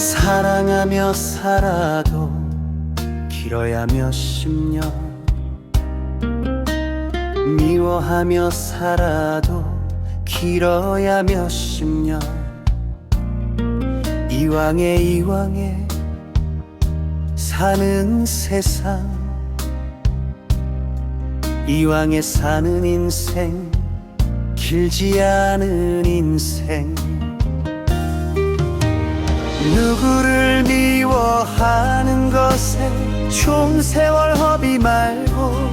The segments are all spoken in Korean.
사랑하며 살아도 길어야 몇십 년. 미워하며 살아도 길어야 몇십 년. 이왕에 이왕에 사는 세상. 이왕에 사는 인생 길지 않은 인생 누구를 미워하는 것에 좀 세월 허비 말고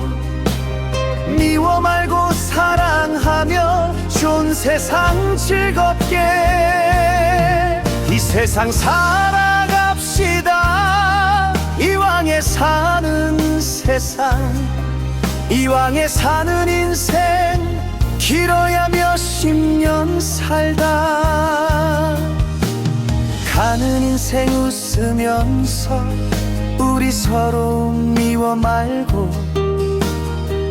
미워 말고 사랑하며 좋은 세상 즐겁게 이 세상 살아갑시다. 이왕에 사는 세상 이왕에 사는 인생 길어야 몇십 년 살다 가는 인생 웃으면서 우리 서로 미워 말고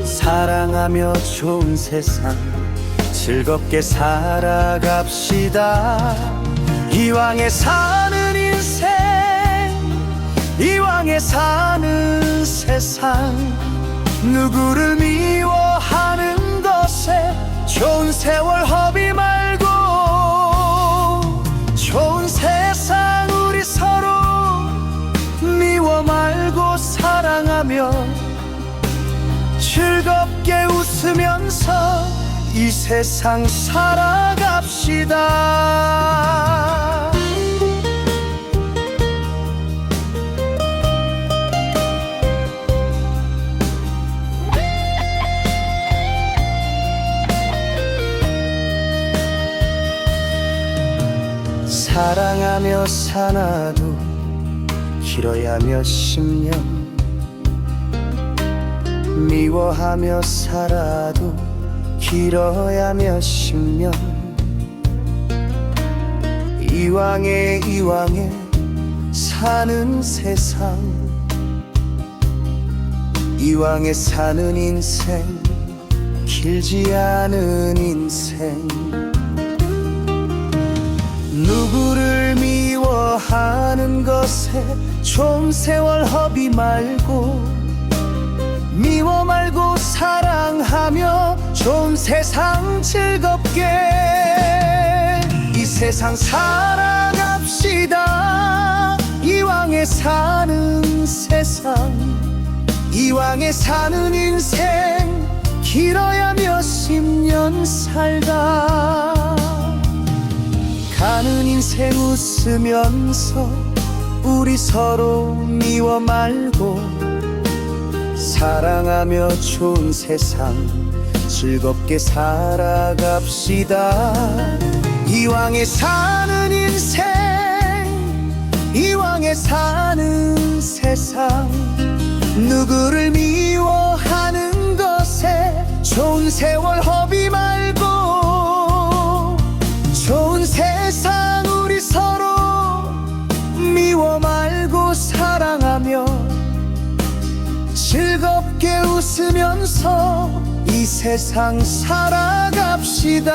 사랑하며 좋은 세상 즐겁게 살아갑시다. 이왕에 사는 인생 이왕에 사는 세상 누구를 미워하는 것에 좋은 세월 사랑하며 즐겁게 웃으면서 이 세상 살아갑시다. 사랑하며 사나도 길어야 몇십 년 미워하며 살아도 길어야 몇십 년. 이왕에 이왕에 사는 세상. 이왕에 사는 인생 길지 않은 인생. 누구를 미워하는 것에 좀 세월 허비 말고 미워 말고 사랑하며 좋은 세상 즐겁게. 이 세상 살아갑시다. 이왕에 사는 세상. 이왕에 사는 인생 길어야 몇십 년 살다. 가는 인생 웃으면서 우리 서로 미워 말고 사랑하며 좋은 세상 즐겁게 살아갑시다. 이왕에 사는 인생 이왕에 사는 세상 누구를 미 웃으면서 이 세상 살아갑시다.